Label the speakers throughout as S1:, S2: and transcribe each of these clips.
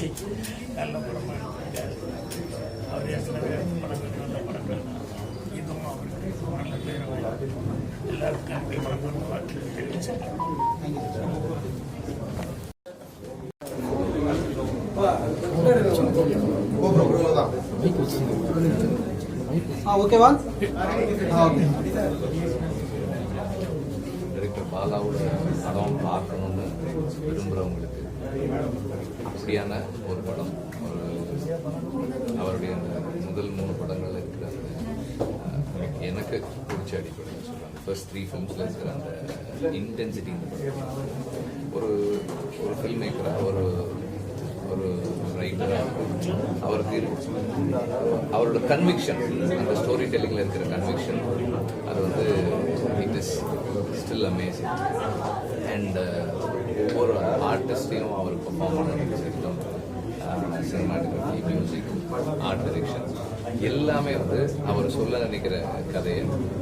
S1: சுரேஷ் நல்ல படமாக எடுத்திருக்காரு அவர் ஏற்கனவே படங்கள் நல்ல படங்கள் இதுவும் அவருக்கு நல்ல பேர் எல்லாருக்கும் நன்றி படங்கள் வாழ்க்கை தெரிவிச்சிருக்கேன்
S2: ஓகேவா
S3: டைரக்டர் பாலாவோட படம் பார்க்கணும்னு விரும்புகிறவங்களுக்கு அப்படியான ஒரு படம் ஒரு அவருடைய அந்த முதல் மூணு படங்கள் இருக்கிற அந்த எனக்கு பிடிச்ச அடிப்படையில் சொல்கிறாங்க ஃபர்ஸ்ட் த்ரீ ஃபிலிம்ஸில் இருக்கிற அந்த இன்டென்சிட்டி இந்த படம். ஒரு ஒரு ஃபில்ம் மேக்கராக ஒரு ஒரு ரைட்டராக அவருக்கு அவரோட கன்விக்ஷன் அந்த ஸ்டோரி டெல்லிங்கில் இருக்கிற கன்விக்ஷன் அது வந்து it is still amazing and ஒவ்வொரு ஆர்டிஸ்டையும் அவர் பர்ஃபார்ம் பண்ணுறது system cinematography music art direction எல்லாமே வந்து அவர் சொல்ல நினைக்கிற கதையை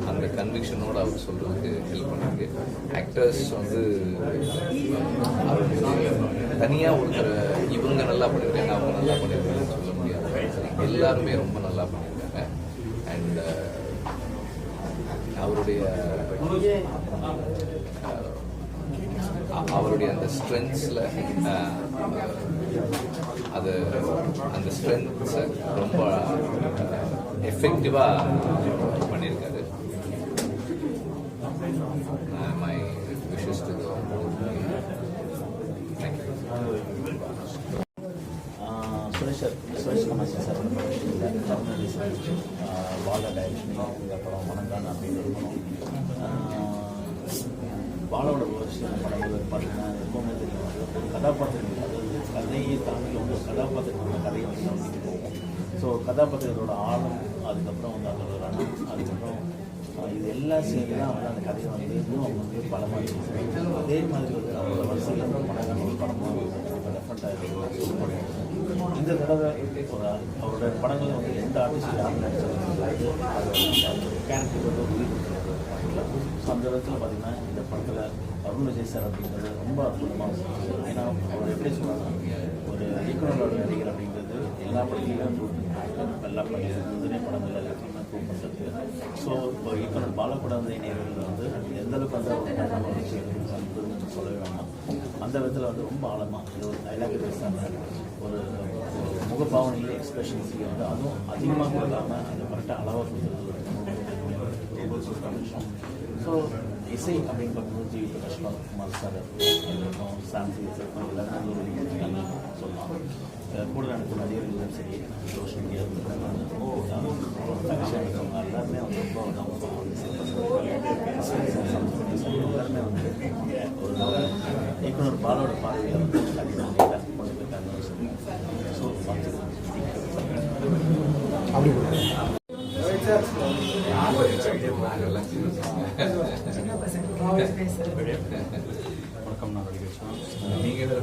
S3: அந்த கன்விக்ஷனோடு அவர் சொல்கிறதுக்கு ஹெல்ப் பண்ணிருக்கு. ஆக்டர்ஸ் வந்து தனியாக ஒருத்தர் இவங்க நல்லா பண்ணியிருக்காங்க அவங்க நல்லா பண்ணியிருக்காங்கன்னு சொல்ல முடியாது. எல்லாருமே ரொம்ப நல்லா பண்ணியிருக்காங்க அண்ட் அவருடைய அஹ், அவருடைய அந்த ஸ்ட்ரென்த்ஸில் அது அந்த ஸ்ட்ரென்த்ஸை ரொம்ப எஃபெக்டிவாக பண்ணியிருக்காரு my wishes to
S4: thank you ah Suresh sir Suresh Kamatchi sir Tamil Nadu sir Bala direction இந்த படம் மனங்கான் அப்படின்னு ஒரு படம் ஆஹ் பாலாவோட வருஷம் படங்கள் பார்த்தீங்கன்னா எப்பவுமே தெரியும் அது ஒரு கதாபாத்திரங்கள் அதாவது கதையை தாண்டி வந்து கதாபாத்திரங்களோட கதையை வந்து நம்பிட்டு போகும் ஸோ கதாபாத்திரத்தோட ஆழம் அதுக்கப்புறம் வந்து அதோட ரணம் அதுக்கப்புறம் இது எல்லாம் சேர்ந்து தான் வந்து அந்த கதையை வந்து இன்னும் அவங்க வந்து பலமாக அதே மாதிரி வந்து அவரோட வரிசையில் வந்து மனங்கான ஒரு படமாக டெஃபரெண்ட்டாக இந்த தடவை அவரோட படங்கள் வந்து எந்த ஆர்டிஸ்ட் யாரும் நடிச்சிருக்காங்க கேரக்டர் வந்து உயிர் ஸோ அந்த விதத்தில் பார்த்தீங்கன்னா இந்த படத்தில் அருண் விஜய் சார் அப்படிங்கிறது ரொம்ப அற்புதமாக ஏன்னா அவர் எப்படி சொல்கிறாங்க ஒரு இயக்குனரோட நடிகர் அப்படிங்கிறது எல்லா படத்துலையும் ப்ரூவ் பண்ணிருக்காங்க எல்லா படத்துலையும் முந்தின படங்கள் எல்லாத்தையுமே ஸோ இப்போ இயக்குனர் பாலகுடாந்த நேரில் வந்து எந்த அளவுக்கு வந்து அவர் பண்ண வச்சு அனுப்புன்னு சொல்லவே வேணாம் அந்த விதத்தில் வந்து ரொம்ப ஆழமாக இது ஒரு டைலாக் பேசாமல் ஒரு ஒரு முகபாவனையில் எக்ஸ்பிரஷன்ஸ் வந்து அதுவும் அதிகமாக இல்லாமல் அந்த கரெக்டாக அளவாக கொடுத்துருது ரொம்ப ஸோ இசை அப்படின்னு பார்க்கும்போது ஜி பிரகாஷ் குமார் சார் சாந்தி எல்லாருமே சொல்லலாம் அஹ் கூட நடக்கும் நடிகர்களும் சரி சோஷியல் மீடியா எல்லாருமே வந்து ரொம்ப எல்லாருமே வந்து ஒரு இயக்குனர் பாலோட பார்வையில் வந்து கண்டிப்பாக கொண்டு போயிருக்காங்க ஸோ பார்த்துக்கலாம்
S2: அப்படி
S4: வணக்கம் நான் நடிகர்
S3: நீங்கள்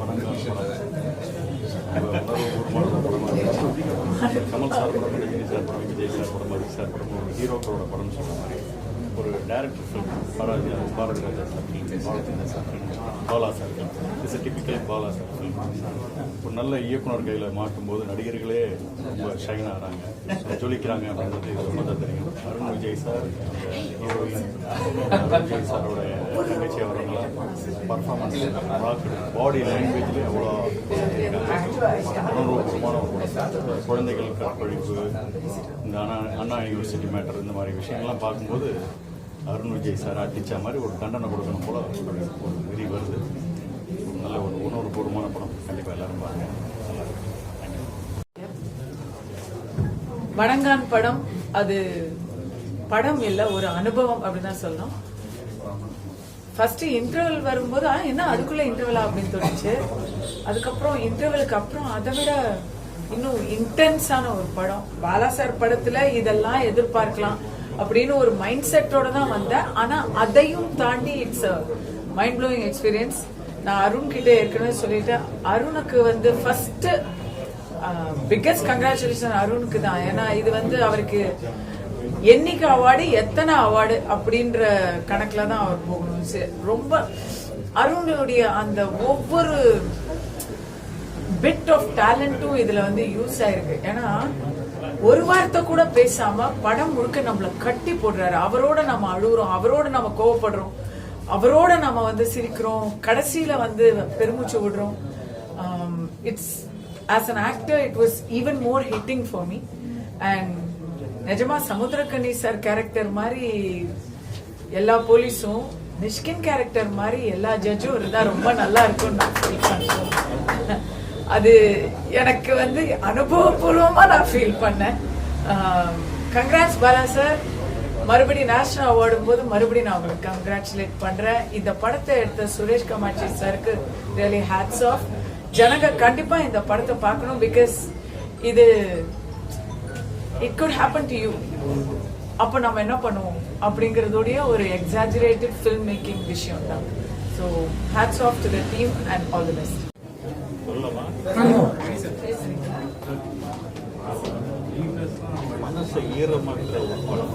S4: கமல் சார் படம் ரஜினி சார் படம் விஜய் சார் படம் அஜித் சார் படம் ஹீரோக்களோட படம்னு சொல்ற மாதிரி. ஒரு director film Bharathi Bharathi Raja sir Bharathi sir Bala sir it's typical Bala sir film ஒரு நல்ல இயக்குனர் கையில் மாட்டும்போது நடிகர்களே
S5: ரொம்ப ஷைன் ஆகிறாங்க ஜொலிக்கிறாங்க அப்படின்றது இது ரொம்ப தான் தெரியும். அருண் விஜய் சார் ஹீரோயின் அருண் விஜய் சாரோட நிகழ்ச்சி அவர்களாம் பர்ஃபார்மன்ஸ் பாடி லாங்குவேஜ்ல எவ்வளோ உணர்வுபூர்வமான ஒரு குழந்தைகள் கற்பழிப்பு இந்த அண்ணா அண்ணா யூனிவர்சிட்டி மேட்டர் இந்த மாதிரி விஷயங்கள்லாம் பார்க்கும்போது அருண் விஜய் சார் அடித்த மாதிரி ஒரு தண்டனை கொடுக்கணும் போல ஒரு ஒரு வருது. ஒரு நல்ல ஒரு உணர்வுபூர்வமான படம். கண்டிப்பாக எல்லாரும் பாருங்க. நல்லா
S6: படம் அது படம் இல்லை ஒரு அனுபவம் அப்படின்னு தான் சொல்லணும். ஃபர்ஸ்ட் இன்டர்வல் வரும்போது ஆ, என்ன அதுக்குள்ள இன்டர்வலா அப்படின்னு தோணுச்சு. அதுக்கப்புறம் இன்டர்வலுக்கு அப்புறம் அதை விட இன்னும் இன்டென்ஸான ஒரு படம். பாலா சார் படத்துல இதெல்லாம் எதிர்பார்க்கலாம். அப்படின்னு ஒரு மைண்ட் செட்டோட தான் வந்தேன். ஆனா அதையும் தாண்டி இட்ஸ் மைண்ட் ப்ளோயிங் எக்ஸ்பீரியன்ஸ் நான் அருண் கிட்ட ஏற்கனவே சொல்லிட்டேன். அருணுக்கு வந்து ஃபர்ஸ்ட் பிக்கஸ்ட் கங்க்ராச்சுலேஷன் அருணுக்கு தான். ஏன்னா இது வந்து அவருக்கு என்னைக்கு அவார்டு எத்தனை அவார்டு அப்படின்ற கணக்குல தான் அவர் போகணும் ரொம்ப அருணுடைய அந்த ஒவ்வொரு பிட் ஆஃப் டேலண்ட்டும் இதுல வந்து யூஸ் ஆயிருக்கு. ஏன்னா ஒரு வார்த்தை கூட பேசாம படம் முழுக்க நம்மள கட்டி போடுறாரு. அவரோட நம்ம அழுகுறோம். அவரோட நம்ம கோவப்படுறோம். அவரோட நம்ம வந்து சிரிக்கிறோம். கடைசியில வந்து பெருமூச்சு விடுறோம். It's as an actor it was even more hitting for me and நிஜமா சமுத்திரக்கனி சார் கேரக்டர் மாதிரி எல்லா போலீஸும் நிஷ்கின் கேரக்டர் மாதிரி எல்லா ஜட்ஜும் இருந்தா ரொம்ப நல்லா இருக்கும்னு நான் ஃபீல் அது எனக்கு வந்து அனுபவபூர்வமா நான் ஃபீல் பண்ணேன். கங்க்ராட்ஸ் பாலா சார் மறுபடியும் நேஷனல் அவார்டும் போது மறுபடியும் நான் உங்களுக்கு கங்க்ராச்சுலேட் பண்றேன். இந்த படத்தை எடுத்த சுரேஷ் கமாட்சி சாருக்கு ரியலி ஹேட்ஸ் ஆஃப் ஜனங்க கண்டிப்பா இந்த படத்தை பார்க்கணும் பிகாஸ் இது it good happen to you அப்போ நம்ம என்ன பண்ணுவோம்? அப்படிங்கிறதோடைய ஒரு எக்ஸாஜுரேட்டட் ஃபில்ம் மேக்கிங் விஷயம் தான் so hats off to the team and all the
S5: best மனசை ஈரமாக்குற படம்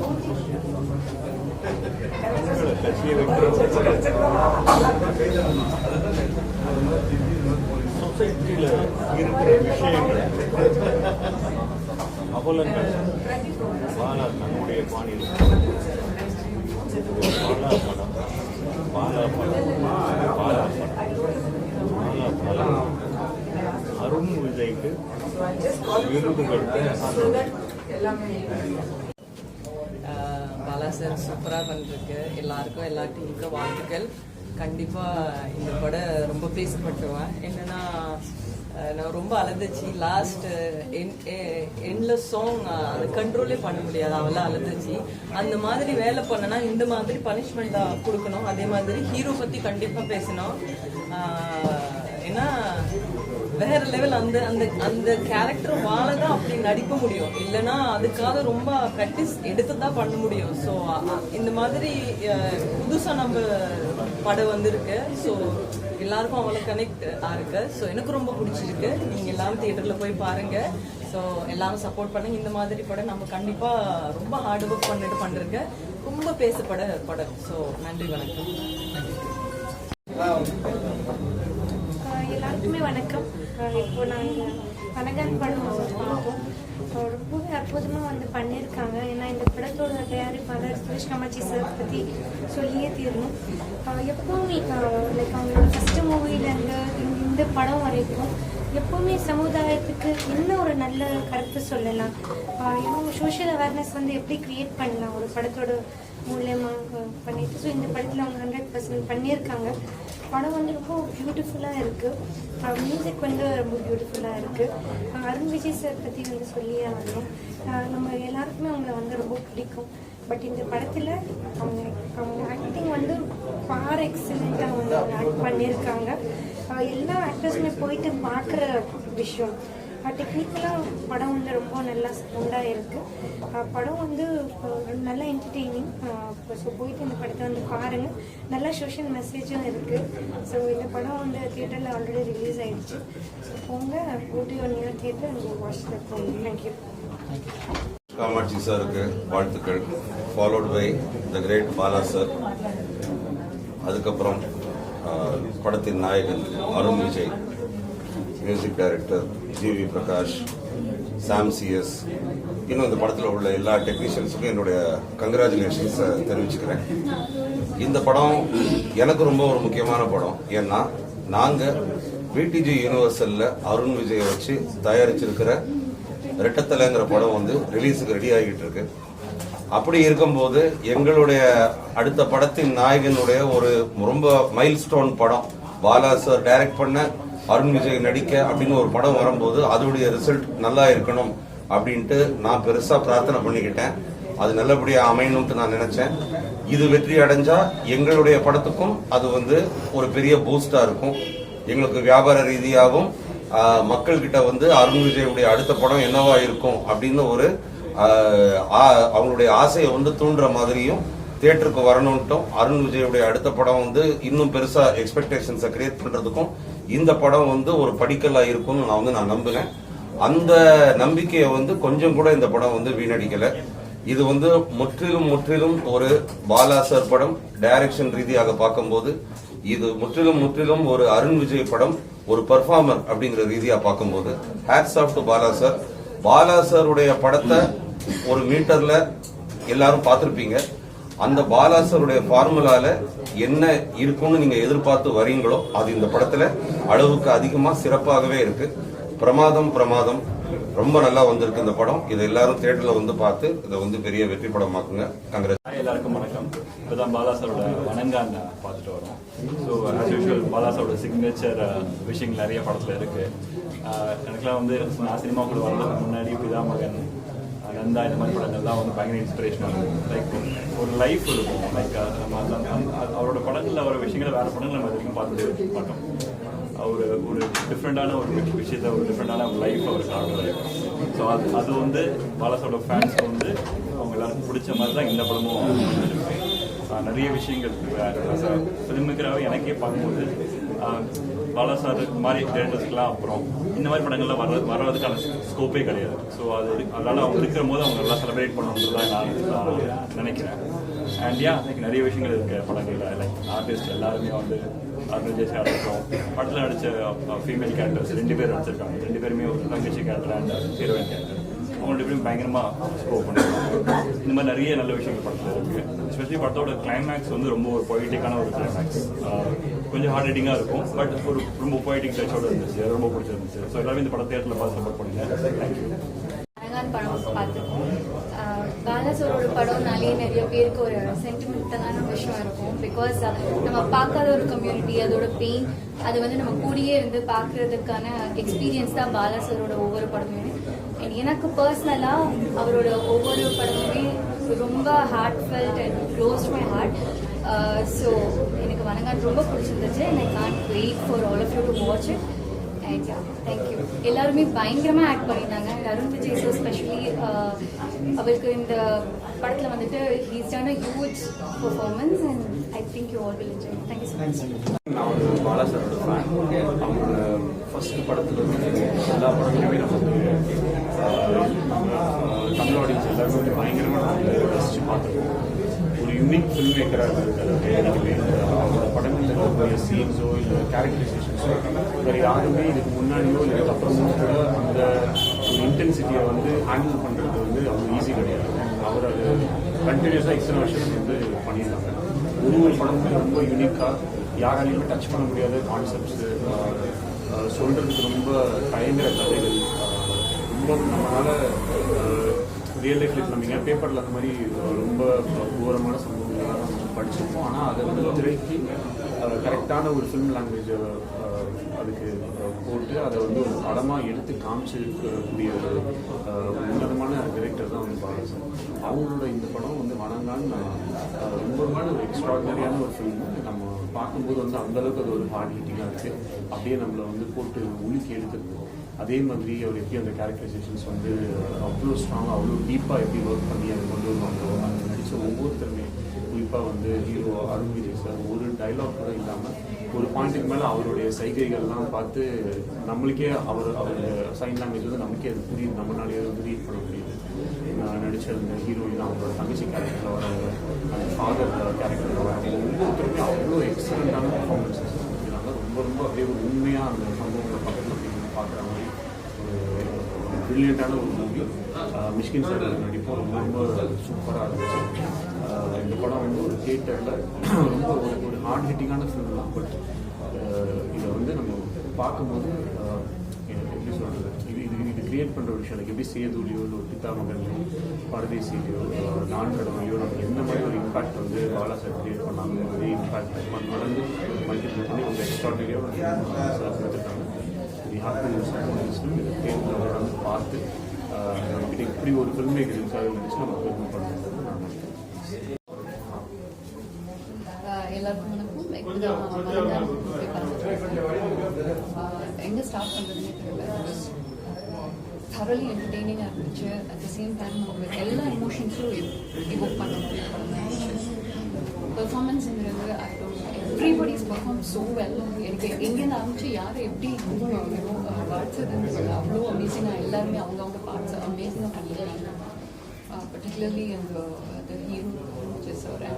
S5: கண்களை வைக்கிற சொசைட்டியில் இருக்கிற விஷயங்கள் அவலங்கள் பாலா தன்னுடைய பாணியில் பாலா படம் பாலா படம் பாலா படம் பாலா படம் அருண் விஜய்க்கு விருது
S7: கொடுத்து பாலா சார் சூப்பராக பண்ணிருக்கு எல்லாருக்கும் எல்லா டீமுக்கும் வாழ்த்துக்கள். கண்டிப்பாக இந்த படம் ரொம்ப பேசப்பட்டுவேன் என்னன்னா நான் ரொம்ப அழுதுச்சு. லாஸ்ட் எண்ட்ல சாங் அது கண்ட்ரோலே பண்ண முடியாது. அவெல்லாம் அழுதுச்சு. அந்த மாதிரி வேலை பண்ணனா இந்த மாதிரி பனிஷ்மெண்ட் கொடுக்கணும். அதே மாதிரி ஹீரோ பற்றி கண்டிப்பாக பேசணும். ஏன்னா வேற லெவல் அந்த அந்த அந்த கேரக்டர் வாழதான் அப்படி நடிக்க முடியும். இல்லைன்னா அதுக்காக ரொம்ப ப்ராக்டிஸ் எடுத்து தான் பண்ண முடியும். ஸோ இந்த மாதிரி புதுசாக புதுசா நம்ம படம் வந்திருக்கு. ஸோ எல்லாருக்கும் அவ்வளோ கனெக்ட் ஆயிருக்கு ஸோ எனக்கு ரொம்ப பிடிச்சிருக்கு. நீங்க எல்லாரும் தியேட்டர்ல போய் பாருங்க. ஸோ எல்லாரும் சப்போர்ட் பண்ணுங்க. இந்த மாதிரி படம் நம்ம கண்டிப்பா ரொம்ப ஹார்ட் ஒர்க் பண்ணிட்டு பண்றீங்க ரொம்ப பேசப்பட படம். ஸோ நன்றி வணக்கம்.
S8: வணக்கம் இப்போ நாங்கள் வணக்கம் படம் பார்த்தோம் ரொம்பவே அற்புதமாக வந்து பண்ணியிருக்காங்க. ஏன்னா இந்த படத்தோட தயாரிப்பாளர் சுரேஷ் காமாட்சி சார் பற்றி சொல்லியே தீரணும். எப்போவுமே எப்பவுமே லைக் அவங்களோட ஃபஸ்ட்டு மூவிலேருந்து இந்த படம் வரைக்கும் எப்பவுமே சமுதாயத்துக்கு என்ன ஒரு நல்ல கருத்து சொல்லலாம்? இன்னும் சோஷியல் அவேர்னஸ் வந்து எப்படி கிரியேட் பண்ணலாம்? ஒரு படத்தோட மூலயமா பண்ணிட்டு ஸோ இந்த படத்தில் அவங்க ஹண்ட்ரட் பர்சன்ட் பண்ணியிருக்காங்க. படம் வந்து ரொம்ப பியூட்டிஃபுல்லாக இருக்குது மியூசிக் வந்து ரொம்ப பியூட்டிஃபுல்லாக இருக்குது அருண் விஜய் சார் பற்றி வந்து சொல்லியே ஆகணும் நம்ம எல்லாருக்குமே அவங்கள வந்து ரொம்ப பிடிக்கும். பட் இந்த படத்தில் அவங்க அவங்க ஆக்டிங் வந்து ஃபார் எக்ஸலண்ட்டாக வந்து அவங்க ஆக்ட் பண்ணியிருக்காங்க. எல்லா ஆக்டர்ஸுமே போயிட்டு பார்க்குற விஷயம். டெக்னிக்கலாக படம் வந்து ரொம்ப நல்லா சவுண்டாக இருக்குது படம் வந்து நல்லா என்டர்டெய்னிங் ஸோ போயிட்டு இந்த படத்தை வந்து பாருங்கள் நல்ல சோஷியல் மெசேஜும் இருக்குது ஸோ இந்த படம் வந்து தியேட்டரில் ஆல்ரெடி ரிலீஸ் ஆயிடுச்சு. ஸோ போங்க ஓடி one year theatre and watch the film
S9: thank you Kamatchi சாருக்கு வாழ்த்துக்கள். Followed by the great Bala sir அதுக்கப்புறம் படத்தின் நாயகன் Arun Vijay music director GV Prakash Sam CS இன்னும் இந்த படத்தில் உள்ள எல்லா டெக்னீஷியன்ஸுக்கும் என்னுடைய கங்க்ராச்சுலேஷன்ஸை தெரிவிச்சுக்கிறேன். இந்த படம் எனக்கு ரொம்ப ஒரு முக்கியமான படம். ஏன்னா நாங்கள் விடிஜி யூனிவர்சலில் அருண் விஜயை வச்சு தயாரிச்சிருக்கிற ரெட்டத்தலைங்கிற படம் வந்து ரிலீஸுக்கு ரெடி ஆகிட்டு இருக்கு அப்படி இருக்கும்போது எங்களுடைய அடுத்த படத்தின் நாயகனுடைய ஒரு ரொம்ப மைல்ஸ்டோன் படம். பாலா சார் டைரக்ட் பண்ண அருண் விஜய் நடிக்க அப்படின்னு ஒரு படம் வரும்போது அதோடைய ரிசல்ட் நல்லா இருக்கணும் அப்படின்ட்டு நான் பெருசா பிரார்த்தனை பண்ணிக்கிட்டேன். அது நல்லபடியா அமையணும்ட்டு நான் நினைச்சேன். இது வெற்றி அடைஞ்சா எங்களுடைய படத்துக்கும் அது வந்து ஒரு பெரிய பூஸ்டா இருக்கும். எங்களுக்கு வியாபார ரீதியாகவும் மக்கள்கிட்ட வந்து அருண் விஜயுடைய அடுத்த படம் என்னவா இருக்கும் அப்படின்னு ஒரு ஆ- அவங்களுடைய ஆசையை வந்து தூண்டுற மாதிரியும் தேட்டருக்கு வரணும்ட்டும். அருண் விஜயுடைய அடுத்த படம் வந்து இன்னும் பெருசா எக்ஸ்பெக்டேஷன்ஸை கிரியேட் பண்றதுக்கும் இந்த படம் வந்து ஒரு படிக்கலா இருக்கும்னு நான் வந்து நான் நம்பினேன் அந்த நம்பிக்கையை வந்து கொஞ்சம் கூட இந்த படம் வந்து வீணடிக்கல. இது வந்து முற்றிலும் முற்றிலும் ஒரு பாலா சார் படம் டைரக்ஷன் ரீதியாக பார்க்கும்போது இது முற்றிலும் முற்றிலும் ஒரு அருண் விஜய் படம் ஒரு பெர்ஃபார்மர் அப்படிங்கிற ரீதியா பார்க்கும்போது hats off to Bala sir. Bala சாருடைய படத்தை ஒரு மீட்டர்ல எல்லாரும் பார்த்திருப்பீங்க. அந்த பாலாசருடைய ஃபார்முலால என்ன இருக்கும்னு நீங்க எதிர்பார்த்து வரீங்களோ அது இந்த படத்துல அளவுக்கு அதிகமா சிறப்பாகவே இருக்கு. பிரமாதம் பிரமாதம். ரொம்ப நல்லா வந்திருக்கு இந்த படம். இதை எல்லாரும் தியேட்டர்ல வந்து பார்த்து இதை வந்து பெரிய வெற்றி படமாக்குங்க. காங்கிரஸ்
S10: எல்லாருக்கும் வணக்கம். இப்பதான் பாலாசரோட வணங்கான் பார்த்துட்டு வரோம். ஸோ ஆஸ் யூஷுவல் பாலாசரோட சிக்னேச்சர் விஷயங்கள் நிறைய படத்தில் இருக்கு. எனக்குலாம் வந்து நான் சினிமா கூட வரதுக்கு முன்னாடி பிதா மகன் நந்தா இந்த மாதிரி படங்கள்லாம் வந்து பயங்கர இன்ஸ்பிரேஷனாக இருக்கும் லைக் ஒரு லைஃப் இருக்கும். லைக் நம்ம அவரோட படங்களில் வர விஷயங்களை வேறு படங்கள் நம்ம வரைக்கும் பார்த்துட்டு மாட்டோம். அவர் ஒரு டிஃப்ரெண்டான ஒரு விஷ- விஷயத்த ஒரு டிஃப்ரெண்டான ஒரு லைஃப் அவர் காட்டுறாரு ஸோ அது அது வந்து பாலாசோட ஃபேன்ஸ்க்கு வந்து அவங்க எல்லாருக்கும் பிடிச்ச மாதிரி தான் இந்த படமும் இருக்கு. நிறைய விஷயங்கள் ஃபிலிமுக்கிறாவே எனக்கே பார்க்கும்போது பாலா சார் மாதிரி டேரக்டர்ஸ்க்குலாம் அப்புறம் இந்த மாதிரி படங்கள்லாம் வர வர்றதுக்கான ஸ்கோப்பே கிடையாது. ஸோ அது அதனால அவங்க இருக்கிற போது அவங்க நல்லா செலிப்ரேட் பண்ணணுன்றது தான் நான் நினைக்கிறேன். அண்ட் யா லைக் நிறைய விஷயங்கள் இருக்கு படங்கள்ல. லைக் ஆர்டிஸ்ட் எல்லாருமே வந்து அருண் விஜய் படத்தில் நடிச்ச ஃபீமேல் கேரக்டர்ஸ் ரெண்டு பேர் நடிச்சிருக்காங்க. ரெண்டு பேருமே ஒரு தங்கச்சி கேரக்டர் அண்ட் ஹீரோயின் கேரக்டர் அவங்க ரெண்டு பேரும் பயங்கரமாக ஸ்கோர் பண்ணிருக்காங்க இந்த மாதிரி நிறைய நல்ல விஷயங்கள் படத்தில் இருக்கு. எஸ்பெஷலி படத்தோட கிளைமேக்ஸ் வந்து ரொம்ப ஒரு பொயிட்டிக்கான ஒரு கிளைமேக்ஸ் கொஞ்சம் ஹார்ட் ரைட்டிங்காக இருக்கும். பட் ஒரு ரொம்ப போயிட்டிங் டச்சோட இருந்துச்சு. ரொம்ப பிடிச்சிருந்துச்சு. ஸோ எல்லாமே இந்த படம் தேட்டரில் பார்த்து சப்போர்ட் பண்ணுங்க. தேங்க்யூ
S8: அழகான படம் பார்த்துருக்கோம். பாலாசோரோட படம்னாலே நிறைய பேருக்கு ஒரு சென்டிமெண்டலான விஷயம் இருக்கும். பிகாஸ் நம்ம பார்க்காத ஒரு கம்யூனிட்டி அதோட பெயின் அது வந்து நம்ம கூடியே இருந்து பார்க்கறதுக்கான எக்ஸ்பீரியன்ஸ் தான் பாலாசரோட ஒவ்வொரு படமுமே. And எனக்கு பர்சனலாக அவரோட ஒவ்வொரு படமுமே ரொம்ப heart felt and close my heart so எனக்கு வணங்கான் ரொம்ப பிடிச்சிருந்துச்சு. And I can't wait for all of you to watch it and yeah thank you எல்லாருமே பயங்கரமாக ஆக்ட் பண்ணியிருந்தாங்க. அருண் விஜய் சார் ஸ்பெஷலி அவருக்கு இந்த படத்தில் வந்துட்டு he's done a huge performance and I think you all will enjoy thank you so much
S11: நான் ஒரு பாலா சாரோட ஃபேன் அவங்களோட ஃபர்ஸ்ட் படத்தில் வந்து எல்லா படங்களுமே நம்ம வந்து தமிழ் ஆடியன்ஸ் எல்லாருமே பயங்கரமாக நம்ம ரசிச்சு பார்த்துருக்கோம் யூனிக் ஃபில்ம் மேக்கராக இருக்காரு அவங்களோட படங்களில் இருக்கக்கூடிய சீன்ஸோ இல்லை கேரக்டரைசேஷன்ஸோ வேறு யாருமே இதுக்கு முன்னாடியோ இல்லை அப்புறமும் கூட அந்த இன்டென்சிட்டியை வந்து ஹேண்டில் பண்ணுறது வந்து அவ்வளோ ஈஸி கிடையாது. அவர் அது கண்டினியூஸாக இத்தனை வருஷம் வந்து பண்ணியிருந்தாங்க. ஒரு ஒரு படமுமே ரொம்ப யூனிக்காக யாராலையுமே டச் பண்ண முடியாத கான்செப்ட்ஸு சொல்கிறதுக்கு ரொம்ப பயங்கர கதைகள். ரொம்ப நம்மளால் ரியல் லைஃப்ல நம்ம எங்கேயா பேப்பரில் அந்த மாதிரி ரொம்ப கோரமான சம்பவங்கள்லாம் நம்ம படிச்சிருப்போம். ஆனால் அதை வந்து திரைக்கு கரெக்டான ஒரு ஃபிலிம் லாங்குவேஜை அதுக்கு போட்டு அதை வந்து ஒரு படமாக எடுத்து காமிச்சிருக்கக்கூடிய ஒரு உன்னதமான டிரெக்டர் தான் வந்து பாலாசன் அவங்களோட இந்த படம் வந்து வணங்கான்னு ரொம்ப ரொம்ப ஒரு எக்ஸ்ட்ராடினரியான ஒரு ஃபிலிம் நம்ம பார்க்கும்போது வந்து அந்த அளவுக்கு அது ஒரு ஹார்ட் ஹிட்டிங்காக இருக்குது அப்படியே நம்மளை வந்து போட்டு உலுக்கி எடுத்துருக்கோம். அதே மாதிரி அவர் எப்படி அந்த கேரக்டரைசேஷன்ஸ் வந்து அவ்வளோ ஸ்ட்ராங்காக அவ்வளோ டீப்பாக எப்படி ஒர்க் பண்ணி அதை கொண்டு வருவாங்களோ அந்த நடித்த ஒவ்வொருத்தருமே குறிப்பாக வந்து ஹீரோ அருண் விஜய் சார் ஒரு டைலாக் கூட இல்லாமல் ஒரு பாயிண்ட்டுக்கு மேலே அவருடைய சைகைகள்லாம் பார்த்து நம்மளுக்கே அவர் அவர் சைன் லாங்குவேஜ் வந்து நமக்கே அது புரியுது நம்மளாலேயே வந்து ரீட் பண்ண முடியுது. நான் நடிச்ச அந்த ஹீரோயின் அவங்களோட தங்கச்சி கேரக்டரில் வராங்க அந்த ஃபாதர் கேரக்டரில் வர ஒவ்வொருத்தருமே அவ்வளோ எக்ஸலண்ட்டான பர்ஃபார்மன்ஸஸ் ரொம்ப ரொம்ப அப்படியே உண்மையாக அந்த சம்பவங்களை பக்கத்தில் போய் பார்க்குற மாதிரி ப்ரில்லியண்ட்டான ஒரு மூவி மிஷ்கின் சார் நடிப்போம் ரொம்ப ரொம்ப சூப்பராக இருந்துச்சு. இந்த படம் வந்து ஒரு தியேட்டரில் ரொம்ப ஒரு ஒரு ஹார்ட் ஹிட்டிங்கான ஃபிலிம் தான். பட் இதை வந்து நம்ம பார்க்கும்போது எப்படி சொல்கிறது இது இது இது கிரியேட் பண்ணுற ஒரு விஷயம். எனக்கு எப்படி சேதுலையோ இல்லை ஒரு பித்தா மகன்லையோ பரதேசிலையோ நான் கடவுளையோ நம்ம எந்த மாதிரி ஒரு இம்பாக்ட் வந்து பாலா சார் கிரியேட் பண்ணாங்க அதே இம்பாக்ட் மடங்கு மல்டிபிள் பண்ணி ரொம்ப எக்ஸ்ட்ராடனரியாக சார் கொடுத்துருக்காங்க. வி ஹாவ் டு தேட்டரில் வந்து பார்த்து நம்மகிட்ட இப்படி ஒரு ஃபில்ம் மேக்கர் இருக்காது நினச்சி நம்ம ஃபில்ம் பண்ணணும் நான் நினைக்கிறேன்.
S12: எல்லாருக்கும் வணக்கம் எங்கே ஸ்டார்ட் பண்ணுறதுனே தெரியல தரலி என்டர்டெய்னிங்காக இருந்துச்சு அட் த சேம் டைம் உங்களுக்கு எல்லா எமோஷன்ஸும் இவோக் பண்ண முடியும் படம் இருந்துச்சு பெர்ஃபார்மன்ஸுங்கிறது I don't everybody's perform so well எனக்கு எங்கேருந்து ஆரம்பிச்சு யாரை எப்படி வாழ்த்ததுன்னு அவ்வளோ அமேசிங்காக எல்லாருமே அவங்கவுங்க பார்ட்ஸ் அமேசிங்காக பண்ணியிருக்காங்க uh, particularly in the the hero which is uh, and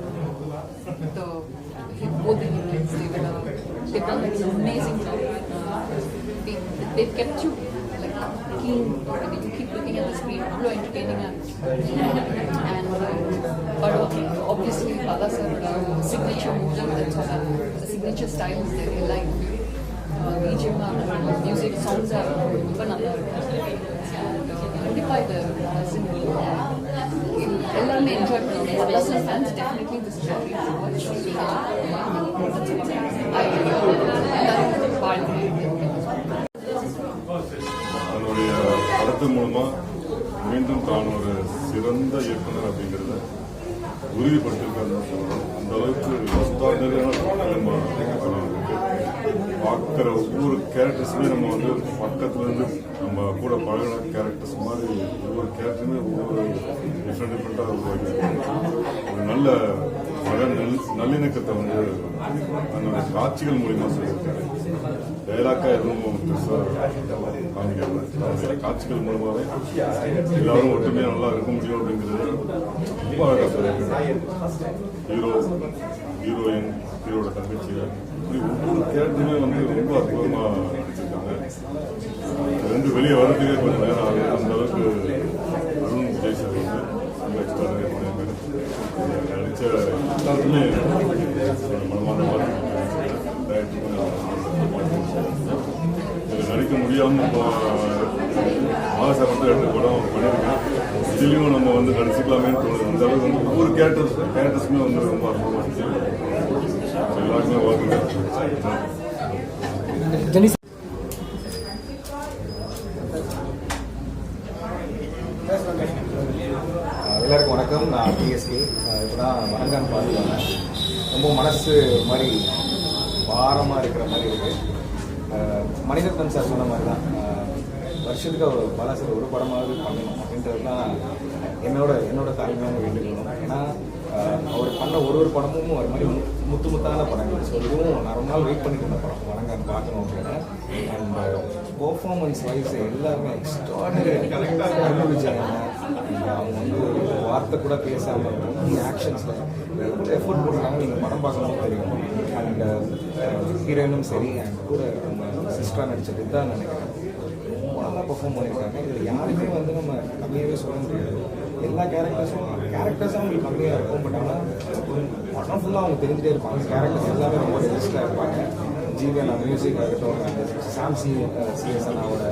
S12: the both the heroines they were uh, they've done an amazing job. Uh, they they've kept you like keen. I mean, you keep looking at the screen, அவ்வளோ entertaining and uh, but uh, obviously Bala sir signature movie that's what the signature style is there. Like BGM music songs ரொம்ப நல்லா இருக்கும் கண்டிப்பாக இது எல்லாருமே enjoy பண்ணுவாங்க plus fans definitely this story எல்லாரும் வாழ்க்கை
S13: அதனுடைய படத்து மூலமா மீண்டும் தான் ஒரு சிறந்த இயக்குனர் அப்படிங்கிறத உறுதிப்படுத்திருக்காருன்னு சொல்லணும் அந்த அளவுக்கு எக்ஸ்ட்ராடனரியான படம் இருக்கு பார்க்குற ஒவ்வொரு கேரக்டர்ஸுமே நம்ம வந்து பக்கத்துலேருந்து நம்ம கூட பழகின கேரக்டர்ஸ் மாதிரி ஒவ்வொரு கேரக்டருமே ஒவ்வொரு டிஃப்ரெண்ட் டிஃப்ரெண்ட்டாக ஒரு நல்ல மக நல் நல்லிணக்கத்தை வந்து அந்த காட்சிகள் மூலியமாக சொல்லியிருக்காரு. டைலாக்காக எதுவும் பெருசாக காமிக்கல. காட்சிகள் மூலமாகவே எல்லாரும் ஒற்றுமையாக நல்லா இருக்க முடியும் அப்படிங்கிறது ரொம்ப அழகாக சொல்லியிருக்காரு. ஹீரோ ஹீரோயின் ஹீரோட தங்கச்சி ஒவ்வொரு கேரக்டருமே வந்து ரொம்ப அற்புதமாக நடிச்சிருக்காங்க ரெண்டு வெளியே வர்றதுக்கே கொஞ்சம் நேரம் ஆகுது. அந்த அளவுக்கு அருண் விஜய் சார் வந்து ரொம்ப எக்ஸ்ட்ரா நிறைய பண்ணியிருக்காரு நடிச்ச எல்லாருமே மனமான இது நடிக்க முடியாம ஆசை மட்டும் ரெண்டு படம் பண்ணியிருக்கேன். இதுலேயும் நம்ம வந்து நடிச்சுக்கலாமேன்னு தோணுது. அந்த அளவுக்கு வந்து ஒவ்வொரு கேரக்டர்ஸ் கேரக்டர்ஸுமே வந்து ரொம்ப அற்புதமாக நடிச்சிருக்காங்க எல்லாருக்கும்
S14: வணக்கம். நான் பிஎஸ்கே இப்போ தான் வணங்கான் பார்த்துருவாங்க ரொம்ப மனசு மாதிரி பாரமாக இருக்கிற மாதிரி இருக்குது மணிரத்னம் சார் சொன்ன மாதிரி தான் வருஷத்துக்கு பல சார் ஒரு படமாவது பண்ணணும். அப்படின்றது தான் என்னோட என்னோட தாழ்மையான வேண்டுகோளும் ஏன்னா அவர் பண்ண ஒரு ஒரு படமும் ஒரு மாதிரி முத்து முத்தான படங்கள். ஸோ இதுவும் நான் ரொம்ப நாள் வெயிட் பண்ணிட்டு இருந்த படம். வணங்கான் பார்க்கணும் அப்படின்னு. அண்ட் பர்ஃபார்மன்ஸ் வைஸ் எல்லாருமே எக்ஸ்ட்ராடனரி அவங்க வந்து ஒரு வார்த்தை கூட பேசாமல் ஆக்ஷன்ஸில் எஃபோர்ட் போடுறாங்க நீங்கள் படம் பார்க்கணும் தெரியும். அண்ட் ஹீரோயினும் சரி அண்ட் கூட நம்ம சிஸ்டராக நடிச்சது தான் நினைக்கிறேன். பர்ஃபார்ம் பண்ணியிருக்காங்க. இதில் யாருமே வந்து நம்ம கம்மியாகவே சொல்ல முடியாது. எல்லா கேரக்டர்ஸும் கேரக்டர்ஸும் அவங்களுக்கு கம்மியாக இருக்கும். பட் ஆனால் படம் ஃபுல்லாக அவங்க தெரிஞ்சுட்டே இருப்பாங்க. கேரக்டர்ஸ் எல்லாமே ரொம்ப ரெஜிஸ்டராக இருப்பாங்க. ஜீவியான மியூசிக் ஆகட்டும் அந்த சாம்சி சிஎஸ் அண்ணாவோட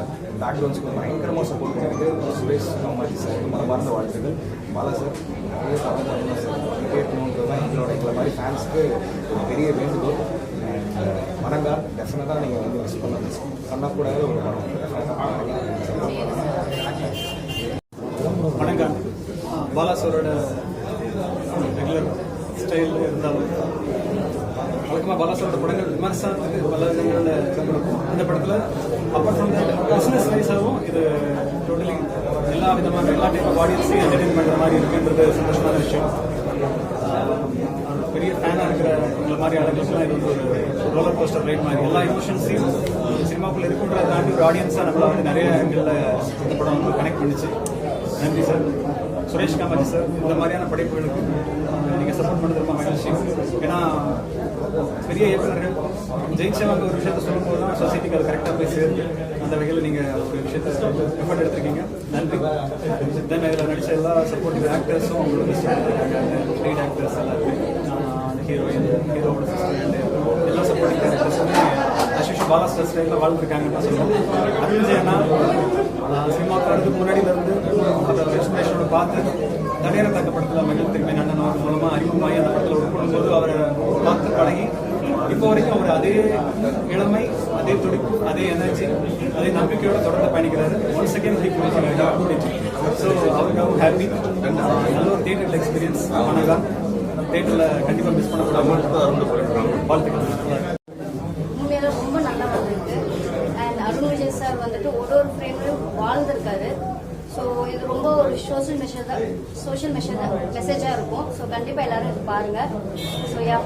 S14: பேக்ரவுண்ட்ஸ்க்கு பயங்கரமாக சப்போர்ட் பண்ணியிருக்கு சுரேஷ் காமாஜி சார் மனமார்ந்த வாழ்த்துக்கள். பாலா சார் நிறைய படம் சார் கேட்கணுன்றது தான் எங்களோட எங்களை மாதிரி ஃபேன்ஸுக்கு ஒரு பெரிய வேண்டுகோள். அண்ட் டெஃபினட்டாக நீங்கள் வந்து மிஸ் பண்ண மிஸ் பண்ணக்கூடாத ஒரு படம்.
S2: வணக்கம். பாலாசோரோட ரெகுலர் ஸ்டைல் இருந்தாலும் வழக்கமாக பாலாசோரோட படங்கள் விமர்சனத்துக்கு பல விதங்களில் இருக்கும் அந்த படத்தில் அப்பார்ட் ஃப்ரம் தட் பிஸ்னஸ் வைஸாகவும் இது டோட்டலி எல்லா விதமான எல்லா டைப் ஆடியன்ஸையும் என்டர்டைன் பண்ணுற மாதிரி இருக்குன்றது சந்தோஷமான விஷயம் ஆஹ் பெரிய ஃபேனாக இருக்கிற உங்களை மாதிரி ஆளுங்களுக்குலாம் இது வந்து ஒரு ரோலர் கோஸ்டர் ரைட் மாதிரி. எல்லா எமோஷன்ஸையும் சினிமாக்குள்ள இருக்குன்றதை தாண்டி ஒரு ஆடியன்ஸாக நம்மளை வந்து நிறைய ஆங்கிளில் இந்த படம் வந்து கனெக்ட் பண்ணிச்சு. நன்றி சார். சுரேஷ் காமாஜி சார் இந்த மாதிரியான படைப்புகளுக்கு நீங்கள் சப்போர்ட் பண்ணது ரொம்ப மகிழ்ச்சி. ஏன்னா பெரிய இயக்குநர்கள் ஜெயிச்சவங்க ஒரு விஷயத்த சொல்லும்போது தான் சொசைட்டிக்கு அது கரெக்டாக போய் சேருது அந்த வகையில் நீங்கள் ஒரு விஷயத்தை எஃபர்ட் எடுத்திருக்கீங்க. நன்றி. தென் இதில் நடித்த எல்லா சப்போர்ட்டிவ் ஆக்டர்ஸும் அவங்களோட பெஸ்ட் ஆக்டர்ஸ் எல்லாருமே. ஹீரோயின் ஹீரோவோட சிஸ்டர் எல்லா சப்போர்ட்டிங் கேரக்டர்ஸுமே அஸ்விஷ் பாலா ஸ்டர் ஸ்டைலில் வாழ்ந்துருக்காங்கன்னு தான் சொல்லுவோம் அருண்ஜயனா சினிமாவுக்கு வரதுக்கு முன்னாடியிலேருந்து அதை எக்ஸ்பிரேஷனோட பார்த்து தடையர தக்க படத்தில் மகிழ் திரும்பி நன்னன் அவர் மூலமாக அறிமுகமாகி அந்த படத்தில் ஒர்க் பண்ணும்போது அவரை பார்த்து பழகி இப்போ வரைக்கும் அவர் அதே இளமை அதே துடிப்பு அதே எனர்ஜி அதே நம்பிக்கையோட தொடர்ந்து பயணிக்கிறாரு. ஒன் செகண்ட் ஸோ அவருக்கு ஹாப்பி நல்ல ஒரு தியேட்டர் எக்ஸ்பீரியன்ஸ் வணக்கா தியேட்டரில் கண்டிப்பாக மிஸ் பண்ணக்கூடாது வாழ்த்துக்கள்
S15: உண்மையில ரொம்ப நல்லா வந்திருக்கு. அண்ட் அருண் விஜய் சார் வந்துட்டு ஒரு ஒரு ஃப்ரேம்லையும் வாழ்ந்திருக்காரு. ஸோ இது ரொம்ப ஒரு சோஷியல் மெஷர் தான். சோஷியல் மெஷர் மெசேஜாக இருக்கும். ஸோ கண்டிப்பாக எல்லாரும் இது பாருங்க. So yeah